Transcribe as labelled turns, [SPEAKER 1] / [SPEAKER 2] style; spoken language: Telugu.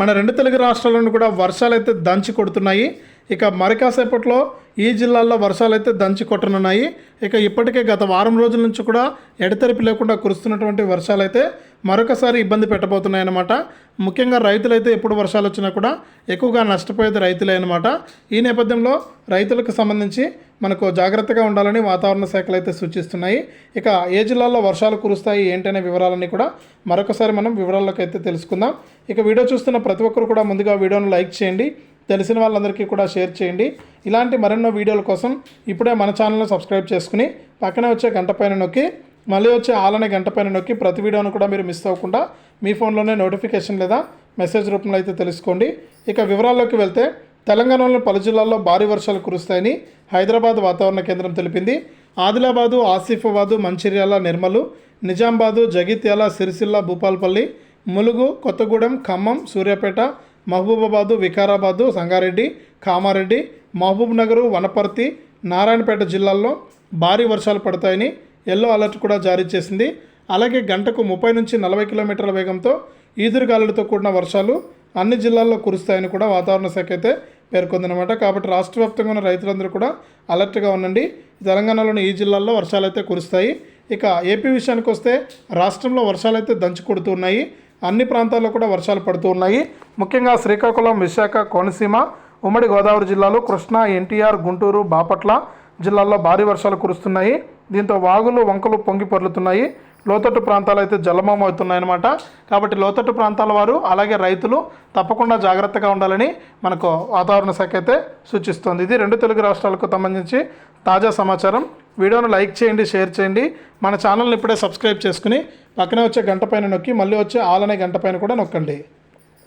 [SPEAKER 1] మన రెండు తెలుగు రాష్ట్రాలను కూడా వర్షాలు అయితే దంచి కొడుతున్నాయి. ఇక మరికాసేపట్లో ఈ జిల్లాల్లో వర్షాలు అయితే దంచి కొట్టనున్నాయి. ఇక ఇప్పటికే గత వారం రోజుల నుంచి కూడా ఎడతెరిపి లేకుండా కురుస్తున్నటువంటి వర్షాలు అయితే మరొకసారి ఇబ్బంది పెట్టబోతున్నాయన్నమాట. ముఖ్యంగా రైతులైతే ఎప్పుడు వర్షాలు వచ్చినా కూడా ఎక్కువగా నష్టపోయేది రైతులే అనమాట ఈ నేపథ్యంలో రైతులకు సంబంధించి మనకు జాగ్రత్తగా ఉండాలని వాతావరణ శాఖలు అయితే సూచిస్తున్నాయి. ఇక ఏ జిల్లాల్లో వర్షాలు కురుస్తాయి ఏంటనే వివరాలన్నీ కూడా మరొకసారి మనం వివరాల్లోకి అయితే తెలుసుకుందాం. ఇక వీడియో చూస్తున్న ప్రతి ఒక్కరు కూడా ముందుగా వీడియోను లైక్ చేయండి తెలిసిన వాళ్ళందరికీ కూడా షేర్ చేయండి. ఇలాంటి మరెన్నో వీడియోల కోసం ఇప్పుడే మన ఛానల్ను సబ్స్క్రైబ్ చేసుకుని పక్కనే వచ్చే గంట పైన నొక్కి మళ్ళీ వచ్చే ఆలనే గంట పైన నొక్కి ప్రతి వీడియోను కూడా మీరు మిస్ అవ్వకుండా మీ ఫోన్లోనే నోటిఫికేషన్ లేదా మెసేజ్ రూపంలో అయితే తెలుసుకోండి. ఇక వివరాల్లోకి వెళ్తే తెలంగాణలోని పలు జిల్లాల్లో భారీ వర్షాలు కురుస్తాయని హైదరాబాద్ వాతావరణ కేంద్రం తెలిపింది. ఆదిలాబాదు ఆసిఫాబాదు మంచిర్యాల నిర్మలు నిజామాబాదు జగిత్యాల సిరిసిల్ల భూపాల్పల్లి ములుగు కొత్తగూడెం ఖమ్మం సూర్యాపేట మహబూబాబాదు వికారాబాదు సంగారెడ్డి కామారెడ్డి మహబూబ్ నగరు వనపర్తి నారాయణపేట జిల్లాల్లో భారీ వర్షాలు పడతాయని ఎల్లో అలర్ట్ కూడా జారీ చేసింది. అలాగే గంటకు ముప్పై నుంచి నలభై కిలోమీటర్ల వేగంతో ఈదురుగాలులతో కూడిన వర్షాలు అన్ని జిల్లాల్లో కురుస్తాయని కూడా వాతావరణ శాఖ అయితే పేర్కొందనమాట కాబట్టి రాష్ట్ర వ్యాప్తంగా ఉన్న రైతులందరూ కూడా అలర్ట్గా ఉండండి. తెలంగాణలోని ఈ జిల్లాల్లో వర్షాలు అయితే కురుస్తాయి. ఇక ఏపీ విషయానికి వస్తే రాష్ట్రంలో వర్షాలు అయితే దంచి కొడుతూ ఉన్నాయి. అన్ని ప్రాంతాల్లో కూడా వర్షాలు పడుతూ ఉన్నాయి. ముఖ్యంగా శ్రీకాకుళం విశాఖ కోనసీమ ఉమ్మడి గోదావరి జిల్లాలో కృష్ణా ఎన్టీఆర్ గుంటూరు బాపట్ల జిల్లాల్లో భారీ వర్షాలు కురుస్తున్నాయి. దీంతో వాగులు వంకలు పొంగి పొర్లుతున్నాయి. లోతట్టు ప్రాంతాలు అయితే జలమయం అవుతున్నాయన్నమాట. కాబట్టి లోతట్టు ప్రాంతాల వారు అలాగే రైతులు తప్పకుండా జాగ్రత్తగా ఉండాలని మనకు వాతావరణ శాఖ అయితే సూచిస్తోంది. ఇది రెండు తెలుగు రాష్ట్రాలకు సంబంధించి తాజా సమాచారం. వీడియోను లైక్ చేయండి షేర్ చేయండి. మన ఛానల్ని ఇప్పుడే సబ్స్క్రైబ్ చేసుకుని పక్కనే వచ్చే గంట పైన నొక్కి మళ్ళీ వచ్చే ఆల్ అనే గంట పైన కూడా నొక్కండి.